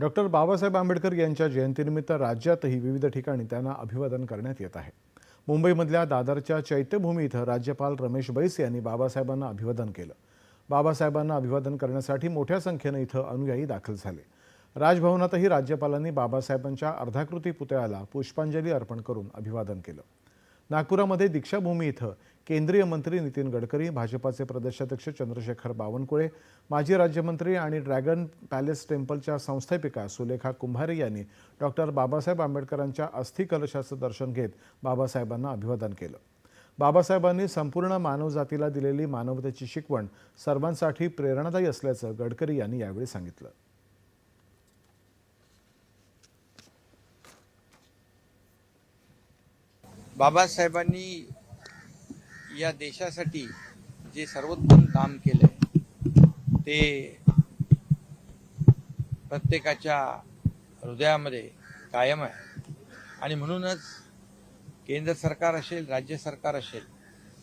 Doctor Babasaheb Ambedkar यांच्या जयंतीनिमित्त राज्यातही विविध ठिकाणी त्यांना अभिवादन करण्यात येत आहे. मुंबईमधल्या दादरच्या चैत्यभूमी इथं राज्यपाल रमेश बैस यांनी बाबासाहेबांना अभिवादन केलं. बाबासाहेबांना अभिवादन करण्यासाठी मोठ्या संख्येनं इथं अनुयायी दाखल झाले. राजभवनातही राज्यपालांनी बाबासाहेबांच्या अर्धाकृती पुतळ्याला पुष्पांजली अर्पण करून अभिवादन केलं. नागपुरामध्ये दीक्षाभूमी इथं केंद्रीय मंत्री नितीन गडकरी भाजपाचे प्रदेशाध्यक्ष चंद्रशेखर बावनकुळे माजी राज्यमंत्री आणि ड्रॅगन पॅलेस टेम्पलच्या संस्थापिका सुलेखा कुंभारे यांनी डॉक्टर बाबासाहेब आंबेडकरांच्या अस्थि कलशाचं दर्शन घेत बाबासाहेबांना अभिवादन केलं. बाबासाहेबांनी संपूर्ण मानवजातीला दिलेली मानवतेची शिकवण सर्वांसाठी प्रेरणादायी असल्याचं गडकरी यांनी यावेळी सांगितलं. बाबासाहेबांनी या देशासाठी जे सर्वोत्तम काम केलंय ते प्रत्येकाच्या हृदयामध्ये कायम आहे. आणि म्हणूनच केंद्र सरकार असेल राज्य सरकार असेल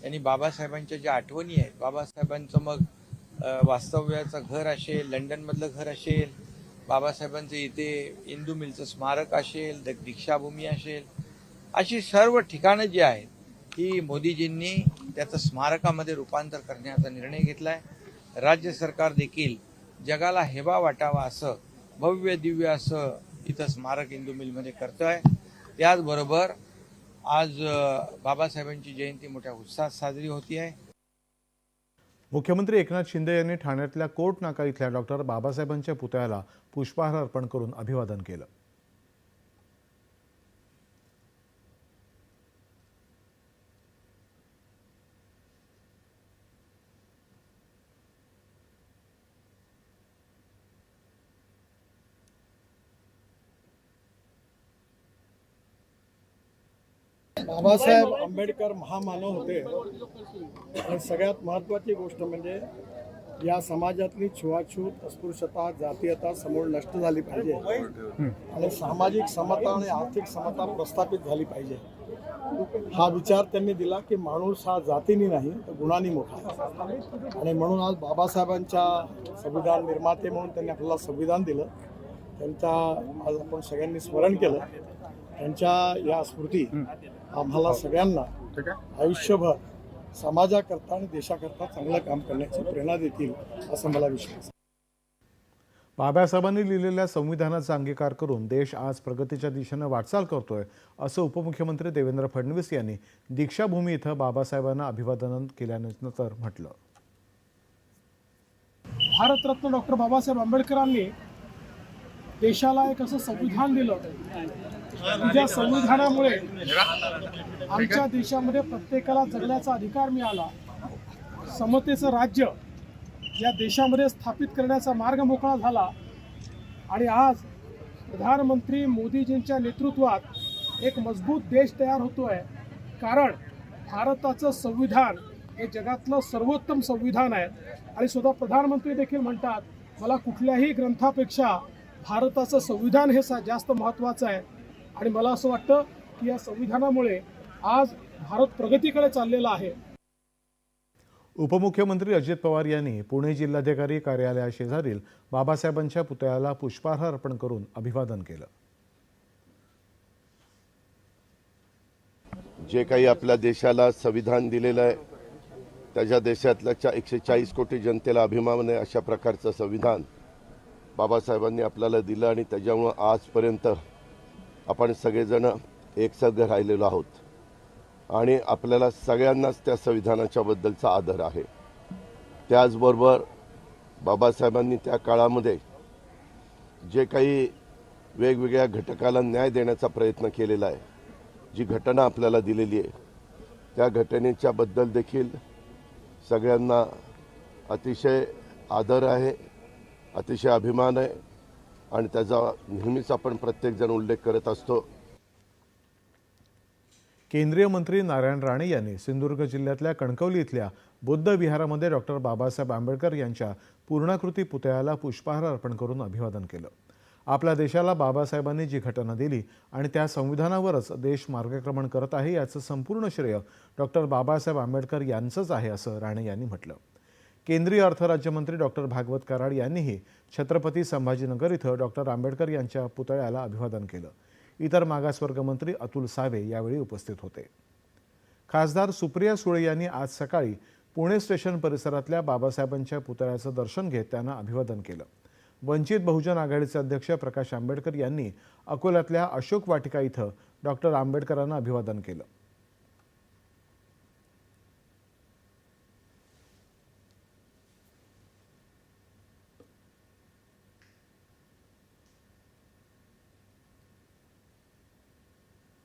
यांनी बाबासाहेबांच्या ज्या आठवणी आहेत बाबासाहेबांचं मग वास्तव्याचं घर असेल लंडनमधलं घर असेल बाबासाहेबांचं इथे इंदू मिलचं स्मारक असेल द- दीक्षाभूमी असेल अशी सर्व ठिकाणं जी आहेत ती मोदीजींनी त्याचं स्मारकामध्ये रूपांतर करण्याचा निर्णय घेतला आहे राज्य सरकार देखील जगाला हेवा वाटावा असं भव्य दिव्य असं इथं स्मारक इंदू मिलमध्ये आहे त्याचबरोबर आज बाबासाहेबांची जयंती मोठ्या उत्साहात साजरी होती आहे मुख्यमंत्री एकनाथ शिंदे यांनी ठाण्यातल्या कोर्ट नाका इथल्या डॉक्टर बाबासाहेबांच्या पुतळ्याला पुष्पहार अर्पण करून अभिवादन केलं. बाबासाहेब आंबेडकर महामानव होते. आणि सगळ्यात महत्त्वाची गोष्ट म्हणजे या समाजातली छुआछूत अस्पृश्यता जातीयता समोर नष्ट झाली पाहिजे. आणि सामाजिक समता आणि आर्थिक समता प्रस्थापित झाली पाहिजे. हा विचार त्यांनी दिला की माणूस हा जातीने नाही तर गुणांनी मोठा. आणि म्हणून आज बाबासाहेबांच्या संविधान निर्माते म्हणून त्यांनी आपल्याला संविधान दिलं. त्यांचा आज आपण सगळ्यांनी स्मरण केलं. त्यांच्या या स्मृती आम्हाला सगळ्यांना आयुष्यभर समाजाकरता आणि देशाकरता चांगलं काम करण्याची प्रेरणा देतील असं मला विश्वास आहे. बाबासाहेबांनी लिहिलेल्या संविधानाचा अंगीकार करून देश आज प्रगतीच्या दिशेनं वाटचाल करतोय असं उपमुख्यमंत्री देवेंद्र फडणवीस यांनी दीक्षाभूमी इथं बाबासाहेबांना अभिवादन केल्यानंतर म्हटलं. भारतरत्न डॉक्टर बाबासाहेब आंबेडकरांनी देशाला एक असं संविधान दिलं की ज्या संविधानामुळे आमच्या देशामध्ये प्रत्येकाला जगण्याचा अधिकार मिळाला. समतेचं राज्य या देशामध्ये स्थापित करण्याचा मार्ग मोकळा झाला. आणि आज प्रधानमंत्री मोदीजींच्या नेतृत्वात एक मजबूत देश तयार होतो आहे कारण भारताचं संविधान हे जगातलं सर्वोत्तम संविधान आहे. आणि स्वतः प्रधानमंत्री देखील म्हणतात मला कुठल्याही ग्रंथापेक्षा भारताचं संविधान हे सा जास्त महत्त्वाचं आहे. आणि मला असं वाटतं की या संविधानामुळे आज भारत प्रगतीकडे चाललेला आहे. उपमुख्यमंत्री अजित पवार यांनी पुणे जिल्हाधिकारी कार्यालयाशेजारील बाबासाहेबांच्या पुतळ्याला पुष्पहार अर्पण करून अभिवादन केलं. जे काही आपल्या देशाला संविधान दिलेलं आहे त्याच्या देशातल्या एकशे चाळीस कोटी जनतेला अभिमान आहे अशा प्रकारचं संविधान बाबासाहेबांनी आपल्याला दिलं आणि त्याच्यामुळं आजपर्यंत आपण सगळेजण एकसंघ राहिलेलो आहोत. आणि आपल्याला सगळ्यांनाच त्या संविधानाच्या बद्दलचा आदर आहे. त्याचबरोबर बाबासाहेबांनी त्या काळामध्ये जे काही वेगवेगळ्या घटकाला न्याय देण्याचा प्रयत्न केलेला आहे जी घटना आपल्याला दिलेली आहे त्या घटनेच्या बद्दल देखील सगळ्यांना अतिशय आदर आहे. अतिशय अभिमान आहे आणि त्याचा नेहमीच आपण प्रत्येकजण उल्लेख करत असतो. केंद्रीय मंत्री नारायण राणे यांनी सिंधुदुर्ग जिल्ह्यातल्या कणकवली इथल्या बुद्ध विहारामध्ये डॉक्टर बाबासाहेब आंबेडकर यांच्या पूर्णाकृती पुतळ्याला पुष्पहार अर्पण करून अभिवादन केलं. आपल्या देशाला बाबासाहेबांनी जी घटना दिली आणि त्या संविधानावरच देश मार्गक्रमण करत आहे याचं संपूर्ण श्रेय डॉक्टर बाबासाहेब आंबेडकर यांचंच आहे असं राणे यांनी म्हटलं. केंद्रीय अर्थ राज्यमंत्री डॉक्टर भागवत कराड यांनीही छत्रपती संभाजीनगर इथं डॉक्टर आंबेडकर यांच्या पुतळ्याला अभिवादन केलं. इतर मागासवर्ग मंत्री अतुल सावे यावेळी उपस्थित होते. खासदार सुप्रिया सुळे यांनी आज सकाळी पुणे स्टेशन परिसरातल्या बाबासाहेबांच्या पुतळ्याचं दर्शन घेत त्यांना अभिवादन केलं. वंचित बहुजन आघाडीचे अध्यक्ष प्रकाश आंबेडकर यांनी अकोल्यातल्या अशोक वाटिका इथं डॉक्टर आंबेडकरांना अभिवादन केलं.